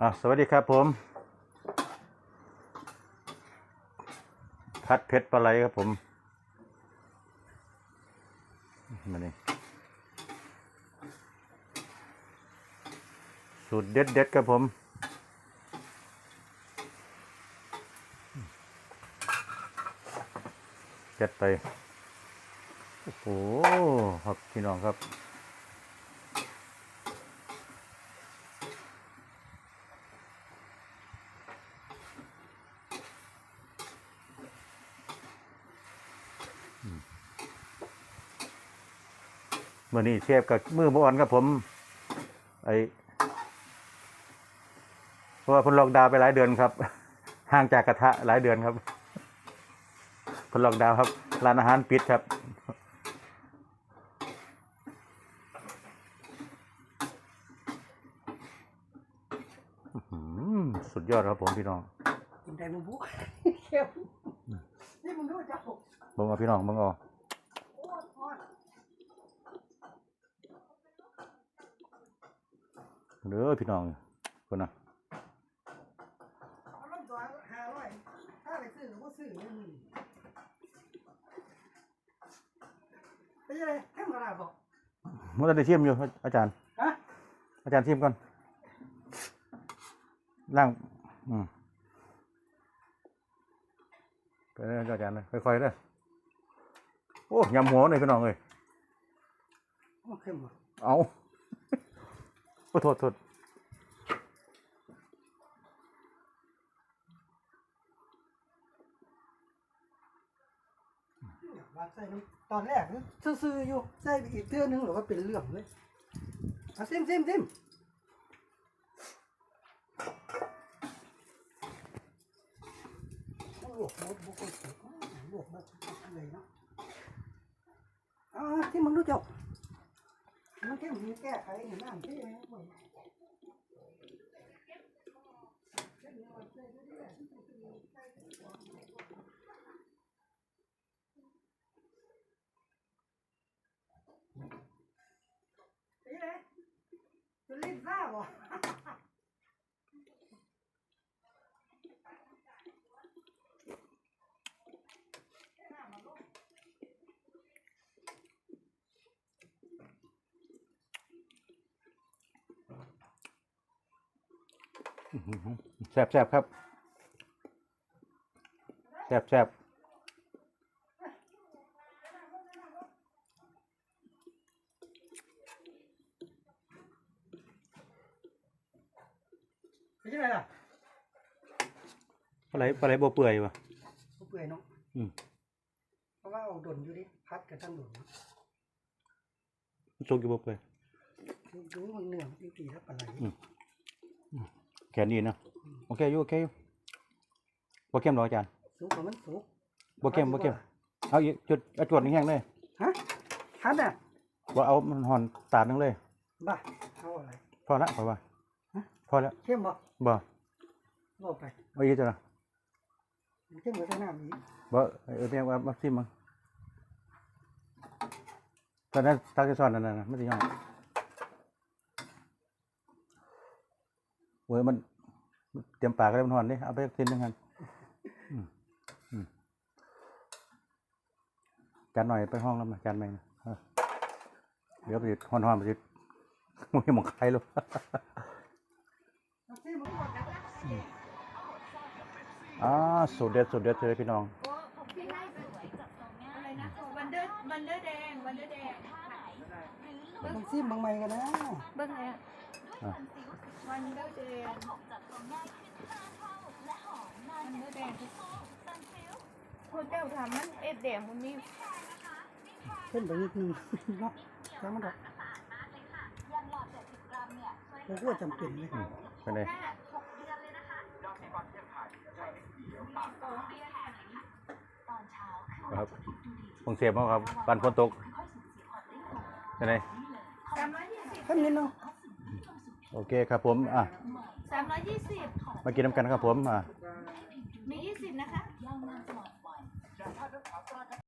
อะสวัสดีครับผม พัดเพชรปลาไหลครับผมมานี่สูตรเด็ดเด็ดครับผม เจัดไป โอ้โหครับพี่น้องครับ มื่อนี้เชฟกับมือบ่อ่อนครับผม ไอเพราะว่าเพนล็อกดาวน์ไปหลายเดือนครับ ห่างจากกระทะหลายเดือนครับเพนล็อกดาวน์ครับร้านอาหารปิดครับอื้อหือสุดยอดครับผมพี่น้องกินได้มึงบุ๊เขี้ยวนี่มึงดูจ้าโอ้เบิ่งเอาพี่น้องเบิ่งเอา ยทอด เด้อพี่น้องคนน่ะเอาลำตัวห้าร้อยถ้าไปซื้อก็ซื้อเลยมึงไปยังไงให้มาลาบอกมันจะได้เทียมอยู่อาจารย์ฮะอาจารย์เทียมก่อนล่างอืมไปเลยอาจารย์เลยค่อยๆเลยโอ้ยำหัวเลยพี่น้องเลยโอ้เข้มว่ะเอา โอ้โทษโทษว่าใส่น้ำตอนแรกนี่ซื่อๆอยู่ใส่ไปอีกเทื่อนึงหรือว่าเป็นเรื่องเลยเอาซิมซิมซิมโอ้โหหมดบุกคนสุดลวกมาอะไรเนาะอ่าที่มึงรู้จัก มันแค่มีแก้ไขเห็นน้ำที่ไหมนี่เลยจะรีบทราบเหรอ แซ่บแซ่บครับแซ่บแซ่บเป็นยังไงล่ะปลาไหลปลาไหลบ่เปื่อยวะผู้เปื่อยเนาะอืมเพราะว่าเอาดนอยู่ดิพัดกับทั้งดนเนาะสุกอยู่บ่เปื่อยดูดูมันเหนื่อยจริงๆแล้วปลาไหล แค่นี้นะโอเคอยู่โอเคอยู่บ่เข้มหรอกอาจารย์สุกกว่ามันสุกบ่เข้มบ่เข้มเอาอีกจุดเอาจวดแห้งๆเลยฮะพัดอะบ่เอามันห่อนตาดนึงเลย บ้าเอาอะไร พอละพอว่าฮะ พอแล้วเข้มบ่บ่บอกไปเอาอีกจ้ะนะมันเข้มกว่าใส่น้ำอีกบ่เออแม่ว่ามาซิมมึงตอนนั้นตักจะซ่อนนั่นน่ะมันสิย่อง ว้ยมัน เตรียมปากก็ได้มันห่อนดิเอาไปกินนึงกันอืมอืมจานหน่อยไปห้องแล้วมาจานใหม่นะเออเดี๋ยวไปหอนหอนๆไปสิมึงหมองใครลูกเอาซิมันบอกกันอ่าสูตรเด็ดสูตรเด็ดเลยพี่น้องโอ้ของพี่ได้สวยจับตรงง่ายอะไรนะวันเดอร์วันเดอร์แดงวันเดอร์แดงบางซิมบางไม่กันนะเบิ้งไงอะอะ วันเดอร์แดงวันเดอร์แดงคนเจ้าทำมันเอ็ดแดงมันมีเข้มไปนิดนึงเนาะแล้วมันดอกผมว่าจำเป็นเลยอืมเป็นไงครับคงเสียบมั้งครับปันฝนตกเป็นไงสามร้อยยี่สิบเนิดนึง โอเคครับผมอะสามร้อยยี่สิบมากินน้ำกันครับผมอะ